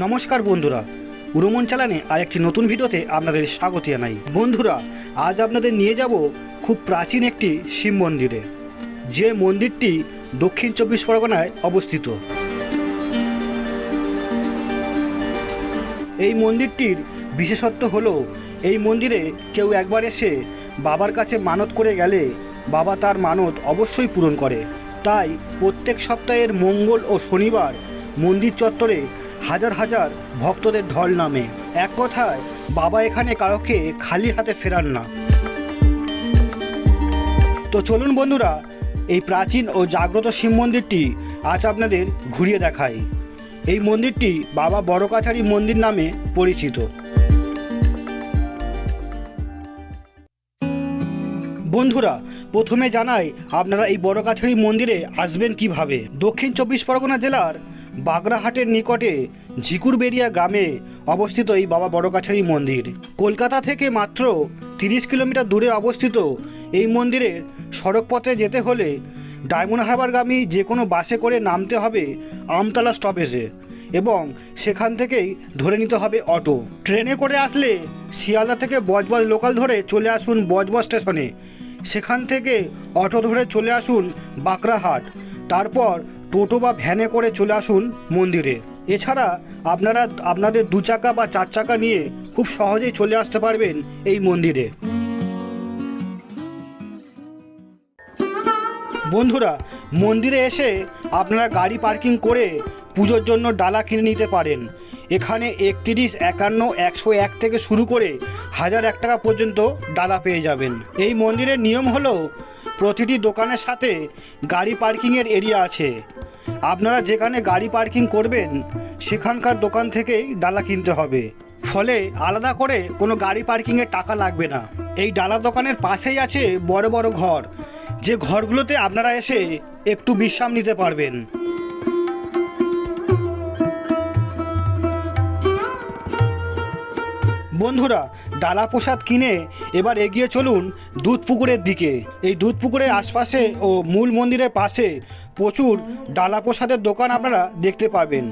নমস্কার বন্ধুরা। উড়মন চালানে আরেকটি নতুন ভিডিওতে আপনাদের স্বাগত জানাই। বন্ধুরা, আজ আপনাদের নিয়ে যাব খুব প্রাচীন একটি শিব মন্দিরে, যে মন্দিরটি দক্ষিণ চব্বিশ পরগনায় অবস্থিত। এই মন্দিরটির বিশেষত্ব হলো, এই মন্দিরে কেউ একবার এসে বাবার কাছে মানত করে গেলে বাবা তার মানত অবশ্যই পূরণ করে। তাই প্রত্যেক সপ্তাহের মঙ্গল ও শনিবার মন্দির চত্বরে হাজার হাজার ভক্তদের ঢল নামে। এক কথায়, বাবা এখানে কারোকে খালি হাতে ফেরান না। তো চলুন বন্ধুরা, এই প্রাচীন ও জাগ্রত শিব মন্দিরটি আজ আপনাদের ঘুরিয়ে দেখাই। এই মন্দিরটি বাবা বড় কাছারি মন্দির নামে পরিচিত। বন্ধুরা, প্রথমে জানাই, আপনারা এই বড় কাছারি মন্দিরে আসবেন কীভাবে? দক্ষিণ চব্বিশ পরগনা জেলার বাগরাহাটের নিকটে ঝিকুরবেড়িয়া গ্রামে অবস্থিত এই বাবা বড় কাছারি মন্দির। কলকাতা থেকে মাত্র তিরিশ কিলোমিটার দূরে অবস্থিত এই মন্দিরের সড়কপথে যেতে হলে ডায়মন্ড হারবারগামী যে কোনো বাসে করে নামতে হবে আমতলা স্টপেজে এবং সেখান থেকেই ধরে নিতে হবে অটো। ট্রেনে করে আসলে শিয়ালদা থেকে বজবজ লোকাল ধরে চলে আসুন বজবজ স্টেশনে। সেখান থেকে অটো ধরে চলে আসুন বাঁকড়াহাট তারপর টোটো বা ভ্যানে করে চলে আসুন মন্দিরে। এছাড়া আপনারা, আপনাদের দু চাকা বা চার চাকা নিয়ে খুব সহজেই চলে আসতে পারবেন এই মন্দিরে। বন্ধুরা, মন্দিরে এসে আপনারা গাড়ি পার্কিং করে পুজোর জন্য ডালা কিনে নিতে পারেন। এখানে একত্রিশ, একান্ন, একশো এক থেকে শুরু করে হাজার এক টাকা পর্যন্ত ডালা পেয়ে যাবেন। এই মন্দিরের নিয়ম হলো প্রতিটি দোকানের সাথে গাড়ি পার্কিংয়ের এরিয়া আছে। আপনারা যেখানে গাড়ি পার্কিং করবেন, সেখানকার দোকান থেকেই ডালা কিনতে হবে। ফলে আলাদা করে কোনো গাড়ি পার্কিংয়ের টাকা লাগবে না। এই ডালা দোকানের পাশেই আছে বড় বড় ঘর। যে ঘরগুলোতে আপনারা এসে একটু বিশ্রাম নিতে পারবেন। বন্ধুরা, ডালা প্রসাদ কিনে এবার এগিয়ে চলুন দুধ পুকুরের দিকে। এই দুধ পুকুরের আশপাশে ও মূল মন্দিরের পাশে প্রচুর ডালা প্রসাদের দোকান আপনারা দেখতে পাবেন।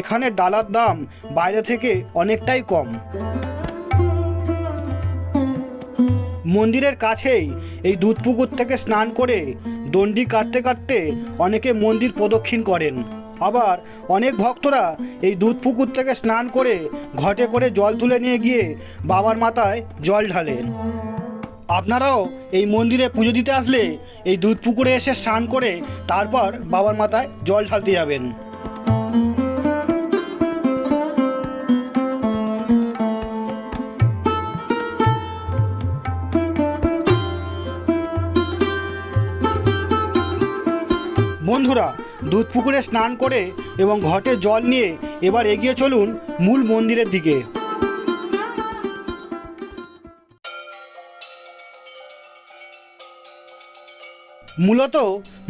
এখানে ডালার দাম বাইরে থেকে অনেকটাই কম। মন্দিরের কাছেই এই দুধ পুকুর থেকে স্নান করে দণ্ডি কাটতে কাটতে অনেকে মন্দির প্রদক্ষিণ করেন। আবার অনেক ভক্তরা এই দুধ পুকুর থেকে স্নান করে ঘটে করে জল তুলে নিয়ে গিয়ে বাবার মাথায় জল ঢালেন। আপনারাও এই মন্দিরে পুজো দিতে আসলে এই দুধ পুকুরে এসে স্নান করে তারপর বাবার মাথায় জল ঢালতে যাবেন। বন্ধুরা দুধ পুকুরে স্নান করে এবং ঘটে জল নিয়ে এবার এগিয়ে চলুন মূল মন্দিরের দিকে। মূলত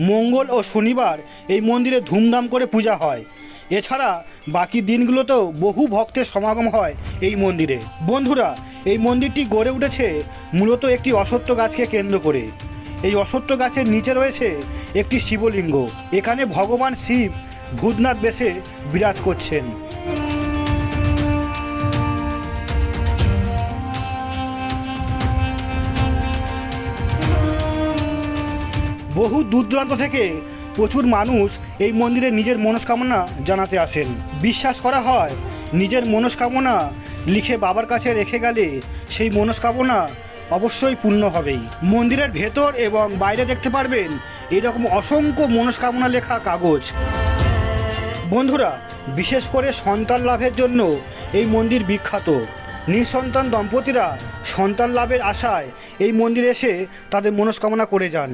মঙ্গল ও শনিবার এই মন্দিরে ধুমধাম করে পূজা হয়। এছাড়া বাকি দিনগুলোতেও বহু ভক্তের সমাগম হয় এই মন্দিরে। বন্ধুরা, এই মন্দিরটি গড়ে উঠেছে মূলত একটি অসত্য গাছকে কেন্দ্র করে। এই অসত্য গাছের নিচে রয়েছে একটি শিবলিঙ্গ। এখানে ভগবান শিব ভূতনাথ বেশে বিরাজ করছেন। বহু দূর দূরান্ত থেকে প্রচুর মানুষ এই মন্দিরে নিজের মনস্কামনা জানাতে আসেন। বিশ্বাস করা হয়, নিজের মনস্কামনা লিখে বাবার কাছে রেখে গেলে সেই মনস্কামনা অবশ্যই পূর্ণ হবেই। মন্দিরের ভেতর এবং বাইরে দেখতে পারবেন এরকম অসংখ্য মনস্কামনা লেখা কাগজ। বন্ধুরা, বিশেষ করে সন্তান লাভের জন্য এই মন্দির বিখ্যাত। নিঃসন্তান দম্পতিরা সন্তান লাভের আশায় এই মন্দিরে এসে তাদের মনস্কামনা করে যান।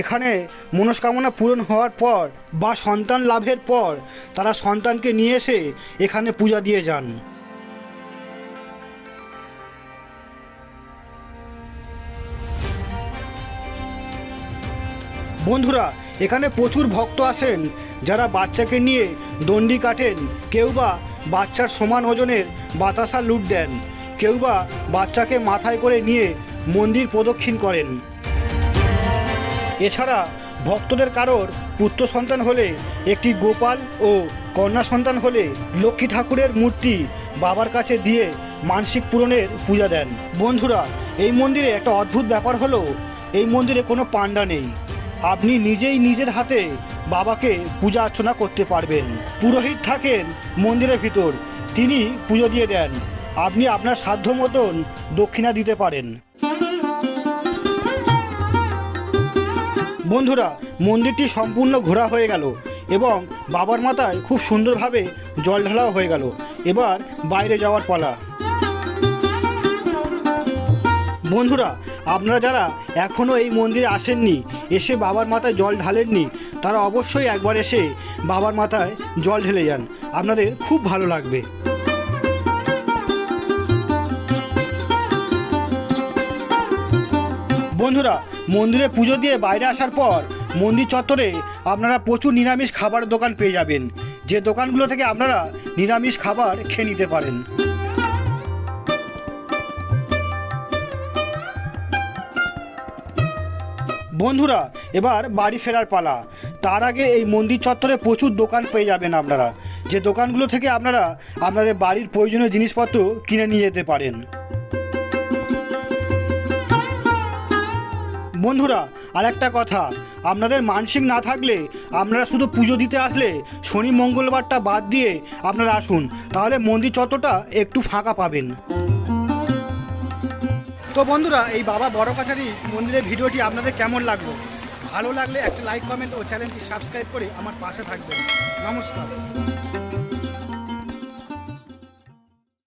এখানে মনস্কামনা পূরণ হওয়ার পর বা সন্তান লাভের পর তারা সন্তানকে নিয়ে এসে এখানে পূজা দিয়ে যান। বন্ধুরা, এখানে প্রচুর ভক্ত আসেন। যারা বাচ্চাকে নিয়ে দণ্ডি কাটেন, কেউ বা বাচ্চার সমান ওজনের বাতাসা লুট দেন, কেউ বা বাচ্চাকে মাথায় করে নিয়ে মন্দির প্রদক্ষিণ করেন। এছাড়া ভক্তদের কারোর পুত্র সন্তান হলে, একটি গোপাল ও কন্যা সন্তান হলে লক্ষ্মী ঠাকুরের মূর্তি বাবার কাছে দিয়ে মানসিক পূরণের পূজা দেন। বন্ধুরা, এই মন্দিরে একটা অদ্ভুত ব্যাপার হলো, এই মন্দিরে কোনো পান্ডা নেই। আপনি নিজেই নিজের হাতে বাবাকে পূজা অর্চনা করতে পারবেন। পুরোহিত থাকেন মন্দিরের ভিতর, তিনি পুজো দিয়ে দেন। আপনি আপনার সাধ্য মতন দক্ষিণা দিতে পারেন। বন্ধুরা, মন্দিরটি সম্পূর্ণ ঘোরা হয়ে গেল এবং বাবার মাথায় খুব সুন্দরভাবে জল ঢালাও হয়ে গেল। এবার বাইরে যাওয়ার পালা। বন্ধুরা, আপনারা যারা এখনও এই মন্দিরে আসেননি এসে বাবার মাথায় জল ঢালেননি, তারা অবশ্যই একবার এসে বাবার মাথায় জল ঢেলে যান। আপনাদের খুব ভালো লাগবে। বন্ধুরা, মন্দিরে পুজো দিয়ে বাইরে আসার পর মন্দির চত্বরে আপনারা প্রচুর নিরামিষ খাবারের দোকান পেয়ে যাবেন। যে দোকানগুলো থেকে আপনারা নিরামিষ খাবার খেয়ে নিতে পারেন। বন্ধুরা, এবার বাড়ি ফেরার পালা। তার আগে এই মন্দির চত্বরে প্রচুর দোকান পেয়ে যাবেন আপনারা। যে দোকানগুলো থেকে আপনারা আপনাদের বাড়ির প্রয়োজনীয় জিনিসপত্র কিনে নিয়ে যেতে পারেন। বন্ধুরা আর একটা কথা। আপনাদের মানসিক না থাকলে আপনারা শুধু পুজো দিতে আসলে শনি, মঙ্গলবারটা বাদ দিয়ে আপনারা আসুন। তাহলে মন্দির চত্বরটা একটু ফাঁকা পাবেন। তো বন্ধুরা, এই বাবা বড় কাছারি মন্দিরের ভিডিওটি আপনাদের কেমন লাগল? ভালো লাগলে একটা লাইক কমেন্ট ও চ্যানেলটি সাবস্ক্রাইব করে আমার পাশে থাকবেন। নমস্কার।